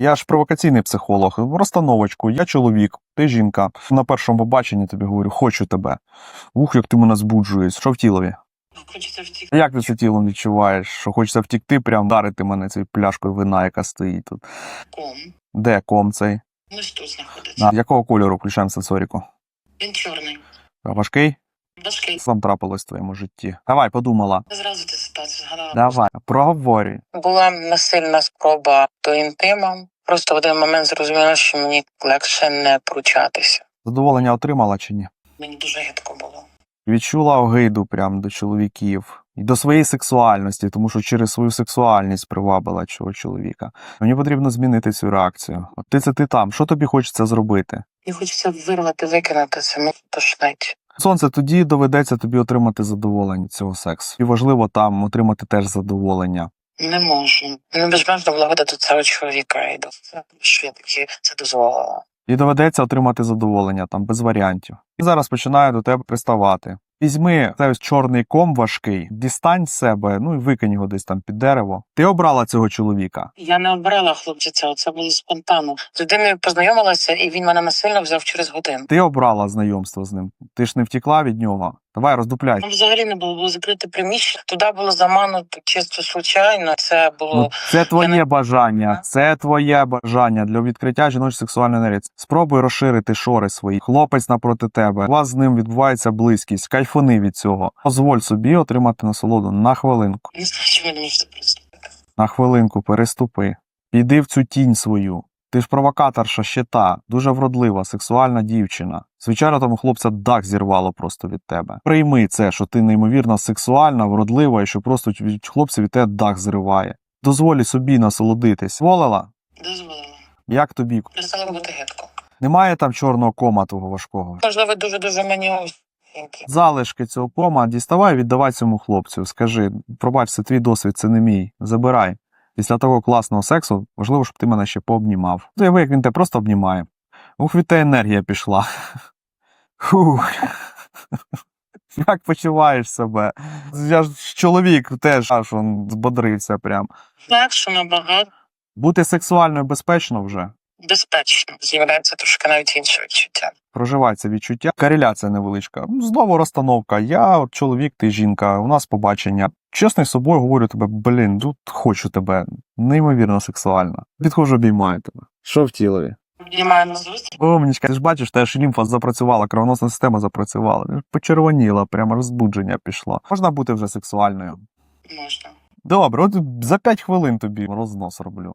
Я ж провокаційний психолог. Розстановочку, я чоловік, ти жінка. На першому побаченні тобі говорю, хочу тебе. Ух, як ти мене збуджуєш. Що в тілові? Хочеться втікти. Як ти це тілом відчуваєш? Що хочеться втікти, прям дарити мене цією пляшкою вина, яка стоїть тут. Ком. Де ком цей? Ось тут знаходиться. А, якого кольору включаємо сенсоріку? Він чорний. Важкий? Важкий. Сам трапилось в твоєму житті. Давай, подумала. Зразу ти ситуацію згадала. Давай, проговорюй. Була насильна спроба до інтиму. Просто в один момент зрозуміла, що мені легше не пручатися. Задоволення отримала чи ні? Мені дуже гидко було. Відчула огиду прям до чоловіків і до своєї сексуальності, тому що через свою сексуальність привабила цього чоловіка. Мені потрібно змінити цю реакцію. От ти це ти там. Що тобі хочеться зробити? І хочеться вирвати, викинути це мені тошнить. Сонце, тоді доведеться тобі отримати задоволення від цього сексу. І важливо там отримати теж задоволення. Не можу. Ну безмежно влада до цього чоловіка і до що я таки це дозволила. І доведеться отримати задоволення там без варіантів. І зараз починаю до тебе приставати. Візьми цей ось чорний ком важкий, дістань себе, ну і викинь його десь там під дерево. Ти обрала цього чоловіка. Я не обрала хлопця цього, це було спонтанно. З людиною познайомилася, і він мене насильно взяв через годину. Ти обрала знайомство з ним. Ти ж не втікла від нього. Давай роздупляй. Там взагалі не було, було закрите приміщення. Туди було замануто чисто случайно. Це було Ну, це твоє не- бажання, це твоє бажання для відкриття жіночої сексуальної енергії. Спробуй розширити шори свої. Хлопець напроти тебе. У вас з ним відбувається близькість. Кайфуни від цього. Дозволь собі отримати насолоду на хвилинку. не знаю. На хвилинку переступи. Піди в цю тінь свою. Ти ж провокаторша ще та, дуже вродлива, сексуальна дівчина. Звичайно, там у хлопця дах зірвало просто від тебе. Прийми це, що ти неймовірно сексуальна, вродлива і що просто хлопця від тебе дах зриває. Дозволі собі насолодитись. Волила? Дозволила. Як тобі? Перестало бути гидко. Немає там чорного кома твого важкого. Можливо, дуже дуже мені ось. Залишки цього кома діставай, віддавай цьому хлопцю. Скажи, пробач, це твій досвід, це не мій. Забирай. Після того класного сексу важливо, щоб ти мене ще пообнімав. Уяви, як він тебе просто обнімає. Ух, від тебе енергія пішла. Фух. Як почуваєш себе? Я ж чоловік теж аж он збодрився прям. Легше набагато Бути сексуально безпечно вже. безпечно. З'являється трошки навіть інше відчуття. Проживай це відчуття. Кореляція невеличка. Знову розстановка. Я от чоловік, ти жінка, у нас побачення. Чесно з собою говорю тебе, блін, тут хочу тебе. Неймовірно сексуально. Підходжу, обіймаю тебе. Що в тілові? На зустріч. Умнічка, ти ж бачиш, теж лімфа запрацювала, кровоносна система запрацювала. Почервоніла, прямо розбудження пішло. Можна бути вже сексуальною. Можна. Добре, от за 5 хвилин тобі рознос роблю.